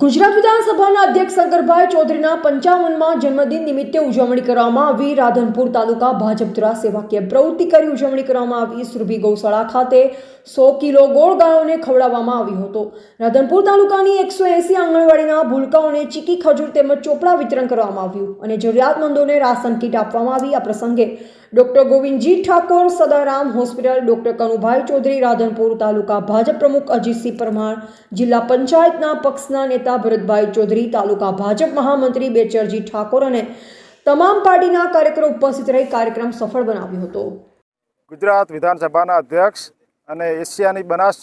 ગુજરાત વિધાનસભાના અધ્યક્ષ શંકરભાઈ ચૌધરીના પંચાવનમાં જન્મદિન નિમિત્તે ઉજવણી કરવામાં આવી. રાધનપુર તાલુકા ભાજપ દ્વારા સેવાકીય પ્રવૃત્તિ કરી ઉજવણી કરવામાં આવી. સુરભી ગૌશાળા ખાતે સો કિલો ગોળ ગાયોને ખવડાવવામાં આવ્યો હતો. રાધનપુર તાલુકાની એકસો એસી આંગણવાડીના ભૂલકાઓને ચીકી ખજૂર તેમજ ચોપડા વિતરણ કરવામાં આવ્યું અને જરૂરિયાતમંદોને રાશન કીટ આપવામાં આવી. આ પ્રસંગે doctor Govindji Thakor, Sadaram hospital, doctor Kanubhai Chaudhari, Radhanpur taluka Bhajap પ્રમુખ અજીતસિંહ પરમાર, જિલ્લા પંચાયતના પક્ષના નેતા ભરતભાઈ ચૌધરી, તાલુકા ભાજપ મહામંત્રી બેચરજી ઠાકોર અને તમામ પાર્ટીના કાર્યકરો ઉપસ્થિત રહી કાર્યક્રમ સફળ બનાવ્યો હતો. ગુજરાત વિધાનસભાના અધ્યક્ષ અને એશિયાની બનાસ,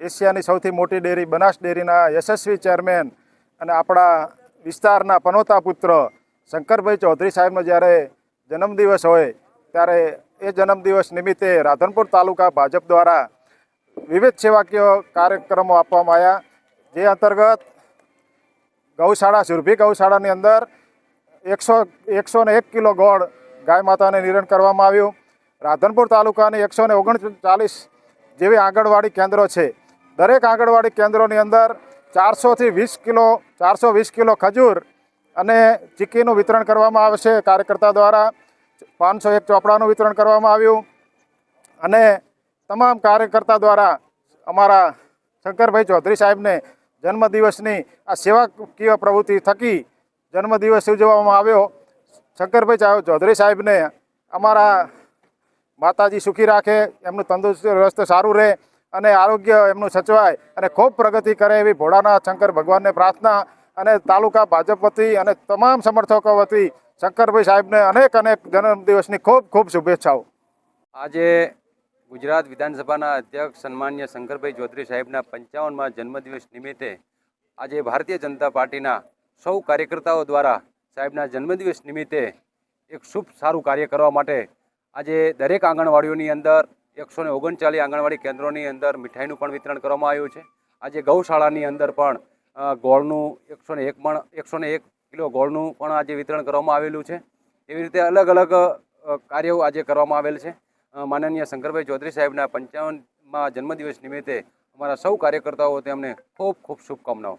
એશિયાની સૌથી મોટી ડેરી, બનાસ ડેરીના યશસ્વી ચેરમેન અને આપણા વિસ્તારના પનોતા પુત્ર શંકરભાઈ ચૌધરી સાહેબનો જ્યારે જન્મદિવસ હોય ત્યારે એ જન્મદિવસ નિમિત્તે રાધનપુર તાલુકા ભાજપ દ્વારા વિવિધ સેવાકીય કાર્યક્રમો આપવામાં આવ્યા. જે અંતર્ગત ગૌશાળા, સુરભી ગૌશાળાની અંદર એકસો એકસો ને એક કિલો ગોળ ગાય માતાને નિરણ કરવામાં આવ્યું. રાધનપુર તાલુકાની એકસો ને ઓગણચાલીસ જેવી આંગણવાડી કેન્દ્રો છે. દરેક આંગણવાડી કેન્દ્રોની અંદર ચારસોથી વીસ કિલો, ચારસો વીસ કિલો ખજૂર અને ચીક્કીનું વિતરણ કરવામાં આવશે. કાર્યકર્તા દ્વારા પાંચસો એક ચોપડાનું વિતરણ કરવામાં આવ્યું. અને તમામ કાર્યકર્તા દ્વારા અમારા શંકરભાઈ ચૌધરી સાહેબને જન્મદિવસની આ સેવાકીય પ્રવૃત્તિ થકી જન્મદિવસ ઉજવવામાં આવ્યો. શંકરભાઈ ચૌધરી સાહેબને અમારા માતાજી સુખી રાખે, એમનું તંદુરસ્ત સારું રહે અને આરોગ્ય એમનું સચવાય અને ખૂબ પ્રગતિ કરે એવી ભોળાનાથ શંકર ભગવાનને પ્રાર્થના અને તાલુકા ભાજપ વતી અને તમામ સમર્થકો વતી શંકરભાઈ સાહેબને અનેક અનેક જન્મદિવસની ખૂબ ખૂબ શુભેચ્છાઓ. આજે ગુજરાત વિધાનસભાના અધ્યક્ષ સન્માન્ય શંકરભાઈ ચૌધરી સાહેબના પંચાવનમાં જન્મદિવસ નિમિત્તે આજે ભારતીય જનતા પાર્ટીના સૌ કાર્યકર્તાઓ દ્વારા સાહેબના જન્મદિવસ નિમિત્તે એક શુભ સારું કાર્ય કરવા માટે આજે દરેક આંગણવાડીઓની અંદર એકસો ને ઓગણચાલીસ આંગણવાડી કેન્દ્રોની અંદર મીઠાઈનું પણ વિતરણ કરવામાં આવ્યું છે. આજે ગૌશાળાની અંદર પણ ગોળનું એકસો ને એક પણ એકસો ને એક કિલો ગોળનું પણ આજે વિતરણ કરવામાં આવેલું છે. એવી રીતે અલગ અલગ કાર્યો આજે કરવામાં આવેલ છે. માનનીય શંકરભાઈ ચૌધરી સાહેબના પંચાવનમાં જન્મદિવસ નિમિત્તે અમારા સૌ કાર્યકર્તાઓ તેમને ખૂબ ખૂબ શુભકામનાઓ.